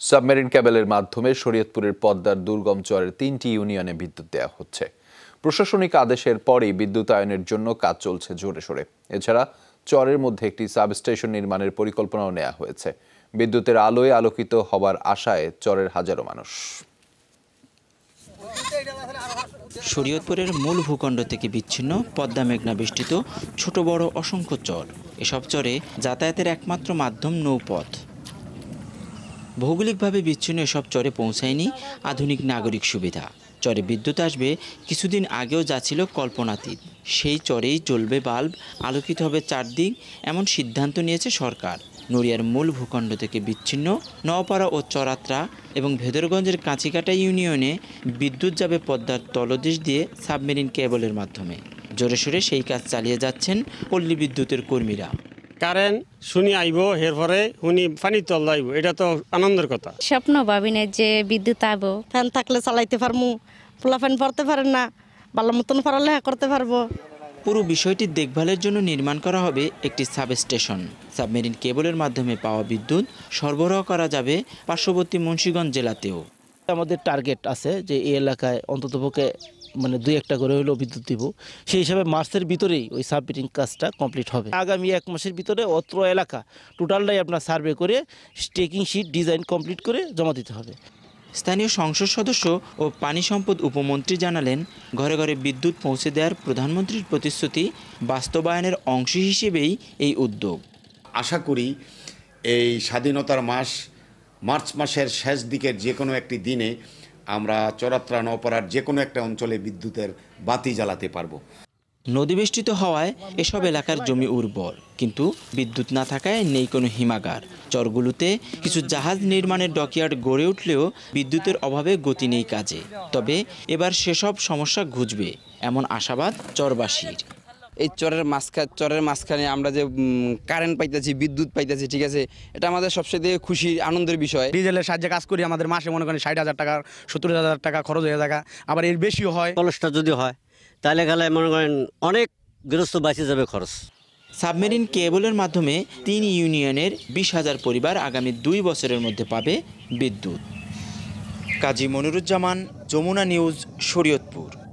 Submarine ক্যাবেলের মাধ্যমে শরীয়তপুরের পদ্মার দুর্গম চরের তিনটি ইউনিয়নে বিদ্যুৎ দেওয়া হচ্ছে। প্রশাসনিক আদেশের পরেই বিদ্যুতায়নের জন্য কাজ চলছে জোরে সোরে। এছাড়া চরের মধ্যে একটি সাবস্টেশন নির্মাণের পরিকল্পনাও নেওয়া হয়েছে। বিদ্যুতের আলোয় আলোকিত হবার আশায় চরের হাজারো মানুষ। শরীয়তপুরের মূল ভূখণ্ড থেকে বিচ্ছিন্ন পদ্মা মেঘনা বেষ্টিত ছোট বড় অসংখ্য চর। এসব চরে যাতায়াতের একমাত্র মাধ্যম নৌপথ। ভৌগোলিকভাবে বিচ্ছিন্ন এসব চরে পৌঁছায়নি আধুনিক নাগরিক সুবিধা। চরে বিদ্যুৎ আসবে, কিছুদিন আগেও যা ছিল কল্পনাতীত। সেই চরেই চলবে বাল্ব, আলোকিত হবে চারদিক, এমন সিদ্ধান্ত নিয়েছে সরকার। নড়িয়ার মূল ভূখণ্ড থেকে বিচ্ছিন্ন নওপাড়া ও চরাত্রা এবং ভেদরগঞ্জের কাঁচিকাটা ইউনিয়নে বিদ্যুৎ যাবে পদ্মার তলদেশ দিয়ে সাবমেরিন কেবলের মাধ্যমে। জোরে সোরে সেই কাজ চালিয়ে যাচ্ছেন পল্লী বিদ্যুতের কর্মীরা। কারেন্ট শুনি আইব এর পরে শুনি পানি তল আইব। এটা তো আনন্দের কথা। স্বপ্ন ভাবিনে যে বিদ্যুৎ আবো ফ্যান থাকলে চালাইতে পারমু পোলা ফ্যান পড়তে পারেন না ভালো মতন পড়ালেখা করতে পারব। পুরো বিষয়টি দেখভালের জন্য নির্মাণ করা হবে একটি সাবস্টেশন। সাবমেরিন কেবলের মাধ্যমে পাওয়া বিদ্যুৎ সরবরাহ করা যাবে পার্শ্ববর্তী মুন্সিগঞ্জ জেলাতেও। আমাদের টার্গেট আছে যে এই এলাকায় অন্ততপক্ষে মানে দুই একটা করে হলেও বিদ্যুৎ দিব সেই হিসাবে মার্চের ভিতরেই ওই সাবমিটিং কাজটা কমপ্লিট হবে। আগামী এক মাসের ভিতরে অত্র এলাকা টোটালটাই আপনার সার্ভে করে স্টেকিং শিট ডিজাইন কমপ্লিট করে জমা দিতে হবে। স্থানীয় সংসদ সদস্য ও পানি সম্পদ উপমন্ত্রী জানালেন ঘরে ঘরে বিদ্যুৎ পৌঁছে দেওয়ার প্রধানমন্ত্রীর প্রতিশ্রুতি বাস্তবায়নের অংশ হিসেবেই এই উদ্যোগ। আশা করি এই স্বাধীনতার মাস মার্চ মাসের শেষ দিকের যে কোনো একটি দিনে আমরা চরাত্রা নপাড়ার যে কোনো একটা অঞ্চলে বিদ্যুতের বাতি জ্বালাতে পারব। নদীবেষ্টিত হওয়ায় এসব এলাকার জমি উর্বর, কিন্তু বিদ্যুৎ না থাকায় নেই কোনো হিমাগার। চরগুলোতে কিছু জাহাজ নির্মাণের ডকইয়ার্ড গড়ে উঠলেও বিদ্যুতের অভাবে গতি নেই কাজে। তবে এবার সেসব সমস্যা ঘুচবে, এমন আশাবাদ চরবাসীর। এই চরের মাঝখান চরের মাঝখানে আমরা যে কারেন্ট পাইতেছি বিদ্যুৎ পাইতেছি ঠিক আছে? এটা আমাদের সবচেয়ে খুশি আনন্দের বিষয়। ডিজেলের সাহায্যে কাজ করি আমাদের মাসে মনে করেন ষাট হাজার টাকা সত্তর হাজার টাকা খরচ হয়ে থাকা আবার এর বেশিও হয়। কলসটা যদি হয় তাহলে গেলে মনে করেন অনেক গৃহস্থ বাঁচে যাবে খরচ। সাবমেরিন কেবলের মাধ্যমে তিন ইউনিয়নের বিশ হাজার পরিবার আগামী দুই বছরের মধ্যে পাবে বিদ্যুৎ। কাজী মনিরুজ্জামান যমুনা নিউজ শরীয়তপুর।